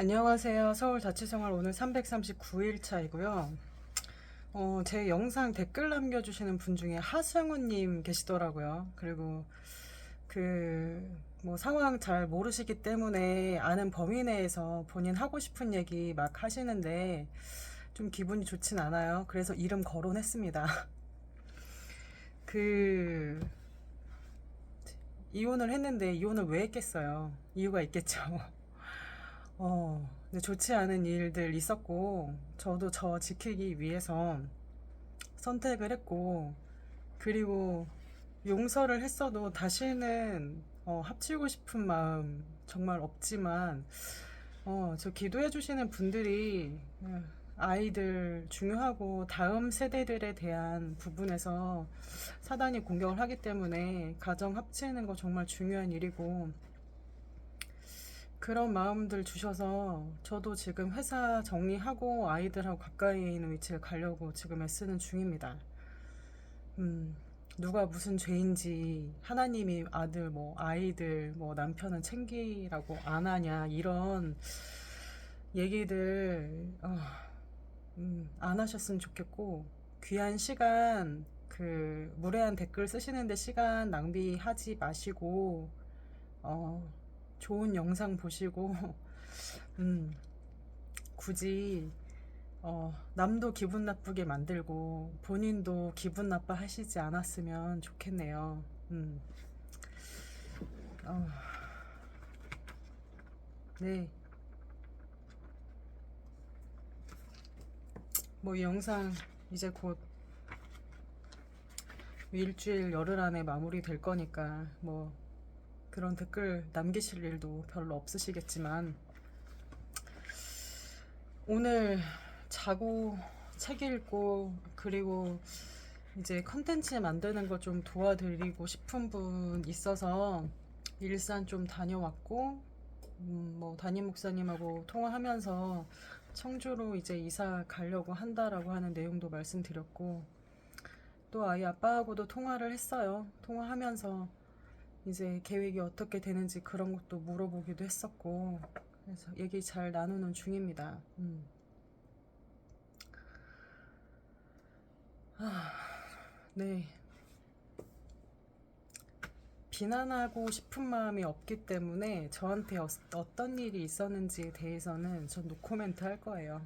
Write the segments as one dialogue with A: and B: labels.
A: 안녕하세요. 서울 자취생활 오늘 339일 차이고요. 어, 제 영상 댓글 남겨주시는 분 중에 하승우님 계시더라고요. 그리고 그, 뭐 상황 잘 모르시기 때문에 아는 범위 내에서 본인 하고 싶은 얘기 막 하시는데 좀 기분이 좋진 않아요. 그래서 이름 거론했습니다. 그, 이혼을 했는데 이혼을 왜 했겠어요? 이유가 있겠죠. 어, 근데 좋지 않은 일들 있었고, 저도 저 지키기 위해서 선택을 했고, 그리고 용서를 했어도 다시는 어, 합치고 싶은 마음 정말 없지만, 어, 저 기도해 주시는 분들이 어, 아이들 중요하고 다음 세대들에 대한 부분에서 사단이 공격을 하기 때문에 가정 합치는 거 정말 중요한 일이고, 그런 마음들 주셔서 저도 지금 회사 정리하고 아이들하고 가까이 있는 위치를 가려고 지금 애쓰는 중입니다. 음, 누가 무슨 죄인지 하나님이 아들 뭐 아이들 뭐 남편은 챙기라고 안 하냐 이런 얘기들 어, 음, 안 하셨으면 좋겠고 귀한 시간 그 무례한 댓글 쓰시는데 시간 낭비하지 마시고 어, 좋은 영상 보시고 음, 굳이 어, 남도 기분 나쁘게 만들고 본인도 기분 나빠 하시지 않았으면 좋겠네요. 음. 어, 네. 뭐이 영상 이제 곧 일주일 열흘 안에 마무리 될 거니까 뭐 그런 댓글 남기실 일도 별로 없으시겠지만 오늘 자고 책 읽고 그리고 이제 컨텐츠 만드는 거 좀 도와드리고 싶은 분 있어서 일산 좀 다녀왔고 음, 뭐 담임 목사님하고 통화하면서 청주로 이제 이사 가려고 한다라고 하는 내용도 말씀드렸고 또 아이 아빠하고도 통화를 했어요. 통화하면서 이제 계획이 어떻게 되는지 그런 것도 물어보기도 했었고 그래서 얘기 잘 나누는 중입니다. 음. 아, 네. 비난하고 싶은 마음이 없기 때문에 저한테 어, 어떤 일이 있었는지에 대해서는 전 노코멘트 할 거예요.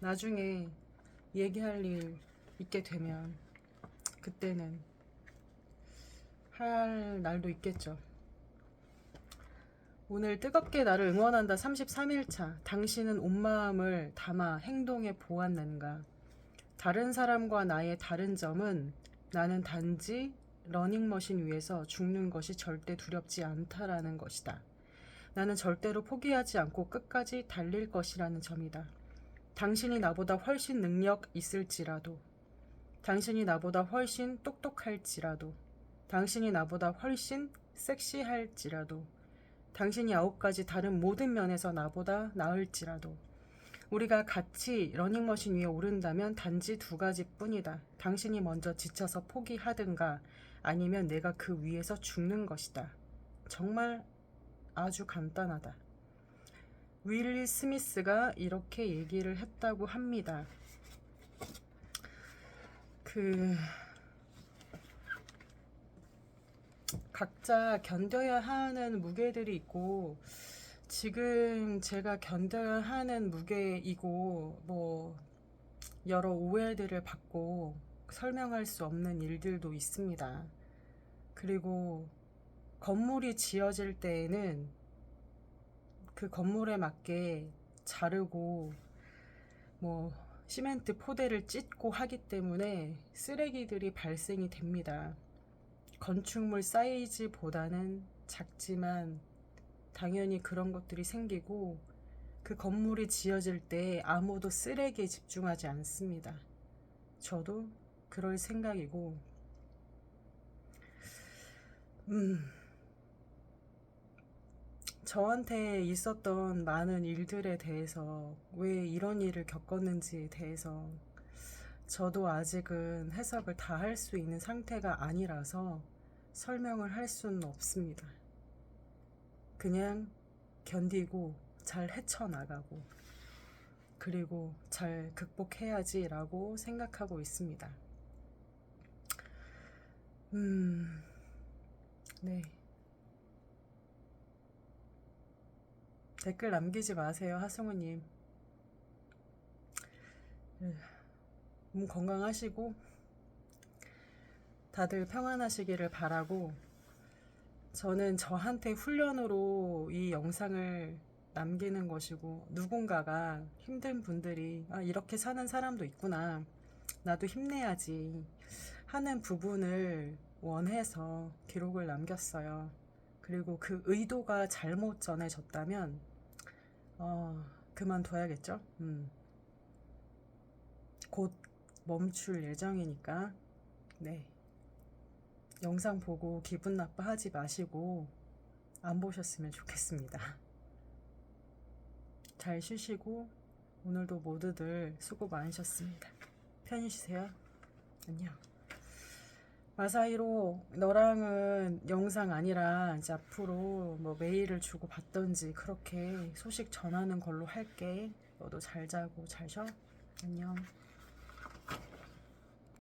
A: 나중에 얘기할 일 있게 되면 그때는 할 날도 있겠죠. 오늘 뜨겁게 나를 응원한다 33일차. 당신은 온 마음을 담아 행동에 보았는가? 다른 사람과 나의 다른 점은 나는 단지 러닝머신 위에서 죽는 것이 절대 두렵지 않다라는 것이다. 나는 절대로 포기하지 않고 끝까지 달릴 것이라는 점이다. 당신이 나보다 훨씬 능력 있을지라도, 당신이 나보다 훨씬 똑똑할지라도, 당신이 나보다 훨씬 섹시할지라도, 당신이 아홉 가지 다른 모든 면에서 나보다 나을지라도, 우리가 같이 러닝머신 위에 오른다면 단지 두 가지 뿐이다. 당신이 먼저 지쳐서 포기하든가 아니면 내가 그 위에서 죽는 것이다. 정말 아주 간단하다. 윌리 스미스가 이렇게 얘기를 했다고 합니다. 그 각자 견뎌야 하는 무게들이 있고 지금 제가 견뎌야 하는 무게이고 뭐 여러 오해들을 받고 설명할 수 없는 일들도 있습니다. 그리고 건물이 지어질 때에는 그 건물에 맞게 자르고 뭐 시멘트 포대를 찢고 하기 때문에 쓰레기들이 발생이 됩니다. 건축물 사이즈보다는 작지만 당연히 그런 것들이 생기고 그 건물이 지어질 때 아무도 쓰레기에 집중하지 않습니다. 저도 그럴 생각이고, 음, 저한테 있었던 많은 일들에 대해서 왜 이런 일을 겪었는지에 대해서 저도 아직은 해석을 다 할 수 있는 상태가 아니라서 설명을 할 수는 없습니다. 그냥 견디고 잘 헤쳐나가고 그리고 잘 극복해야지라고 생각하고 있습니다. 음, 네. 댓글 남기지 마세요, 하승우님. 음, 몸 건강하시고 다들 평안하시기를 바라고 저는 저한테 훈련으로 이 영상을 남기는 것이고 누군가가 힘든 분들이 아, 이렇게 사는 사람도 있구나. 나도 힘내야지 하는 부분을 원해서 기록을 남겼어요. 그리고 그 의도가 잘못 전해졌다면 어, 그만둬야겠죠. 음. 곧 멈출 예정이니까 네. 영상 보고 기분 나빠하지 마시고 안 보셨으면 좋겠습니다. 잘 쉬시고 오늘도 모두들 수고 많으셨습니다. 편히 쉬세요. 안녕. 마사이로 너랑은 영상 아니라 이제 앞으로 뭐 메일을 주고 받던지 그렇게 소식 전하는 걸로 할게. 너도 잘 자고 잘 쉬어. 안녕.